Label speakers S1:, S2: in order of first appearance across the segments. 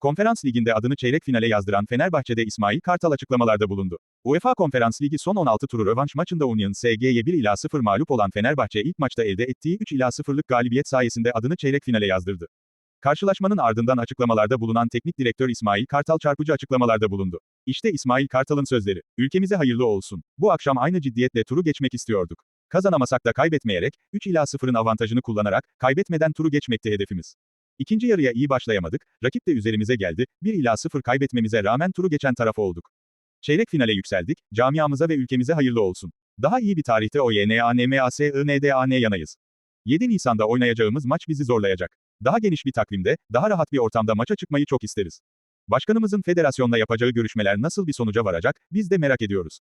S1: Konferans Ligi'nde adını çeyrek finale yazdıran Fenerbahçe'de İsmail Kartal açıklamalarda bulundu. UEFA Konferans Ligi son 16 turu rövanş maçında Union SG'ye 1 ila 0 mağlup olan Fenerbahçe ilk maçta elde ettiği 3 ila 0'lık galibiyet sayesinde adını çeyrek finale yazdırdı. Karşılaşmanın ardından açıklamalarda bulunan teknik direktör İsmail Kartal çarpıcı açıklamalarda bulundu. İşte İsmail Kartal'ın sözleri. Ülkemize hayırlı olsun. Bu akşam aynı ciddiyetle turu geçmek istiyorduk. Kazanamasak da kaybetmeyerek, 3 ila 0'ın avantajını kullanarak, kaybetmeden turu geçmekti hedefimiz. İkinci yarıya iyi başlayamadık, rakip de üzerimize geldi, 1 ila 0 kaybetmemize rağmen turu geçen taraf olduk. Çeyrek finale yükseldik, camiamıza ve ülkemize hayırlı olsun. Daha iyi bir tarihte OYNANMASINDAN yanayız. 7 Nisan'da oynayacağımız maç bizi zorlayacak. Daha geniş bir takvimde, daha rahat bir ortamda maça çıkmayı çok isteriz. Başkanımızın federasyonla yapacağı görüşmeler nasıl bir sonuca varacak, biz de merak ediyoruz.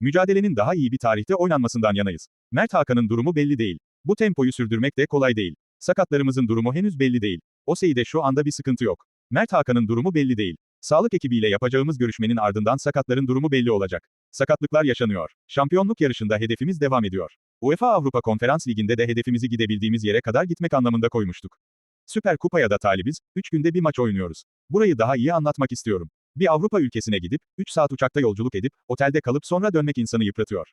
S1: Mücadelenin daha iyi bir tarihte oynanmasından yanayız. Mert Hakan'ın durumu belli değil. Bu tempoyu sürdürmek de kolay değil. Sakatlarımızın durumu henüz belli değil. Oseyi'de şu anda bir sıkıntı yok. Mert Hakan'ın durumu belli değil. Sağlık ekibiyle yapacağımız görüşmenin ardından sakatların durumu belli olacak. Sakatlıklar yaşanıyor. Şampiyonluk yarışında hedefimiz devam ediyor. UEFA Avrupa Konferans Ligi'nde de hedefimizi gidebildiğimiz yere kadar gitmek anlamında koymuştuk. Süper Kupa'ya da talibiz, 3 günde bir maç oynuyoruz. Burayı daha iyi anlatmak istiyorum. Bir Avrupa ülkesine gidip, 3 saat uçakta yolculuk edip, otelde kalıp sonra dönmek insanı yıpratıyor.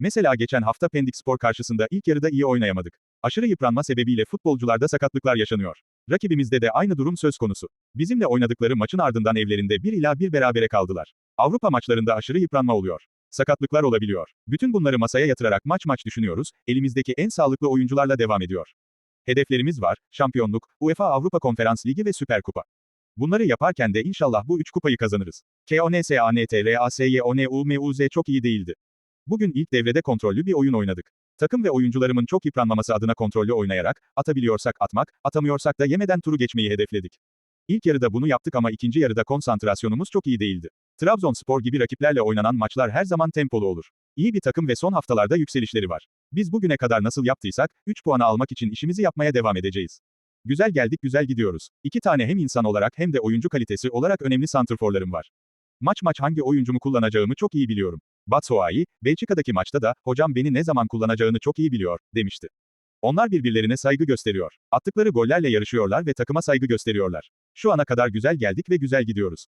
S1: Mesela geçen hafta Pendik Spor karşısında ilk yarıda iyi oynayamadık. Aşırı yıpranma sebebiyle futbolcularda sakatlıklar yaşanıyor. Rakibimizde de aynı durum söz konusu. Bizimle oynadıkları maçın ardından evlerinde 1 ila 1 berabere kaldılar. Avrupa maçlarında aşırı yıpranma oluyor. Sakatlıklar olabiliyor. Bütün bunları masaya yatırarak maç maç düşünüyoruz, elimizdeki en sağlıklı oyuncularla devam ediyor. Hedeflerimiz var, şampiyonluk, UEFA Avrupa Konferans Ligi ve Süper Kupa. Bunları yaparken de inşallah bu üç kupayı kazanırız. KONSANTRASYONUMUZ çok iyi değildi. Bugün ilk devrede kontrollü bir oyun oynadık. Takım ve oyuncularımın çok yıpranmaması adına kontrollü oynayarak, atabiliyorsak atmak, atamıyorsak da yemeden turu geçmeyi hedefledik. İlk yarıda bunu yaptık ama ikinci yarıda konsantrasyonumuz çok iyi değildi. Trabzonspor gibi rakiplerle oynanan maçlar her zaman tempolu olur. İyi bir takım ve son haftalarda yükselişleri var. Biz bugüne kadar nasıl yaptıysak, 3 puanı almak için işimizi yapmaya devam edeceğiz. Güzel geldik güzel gidiyoruz. İki tane hem insan olarak hem de oyuncu kalitesi olarak önemli santrforlarım var. Maç maç hangi oyuncumu kullanacağımı çok iyi biliyorum. Batshuayi, Belçika'daki maçta da, hocam beni ne zaman kullanacağını çok iyi biliyor, demişti. Onlar birbirlerine saygı gösteriyor. Attıkları gollerle yarışıyorlar ve takıma saygı gösteriyorlar. Şu ana kadar güzel geldik ve güzel gidiyoruz.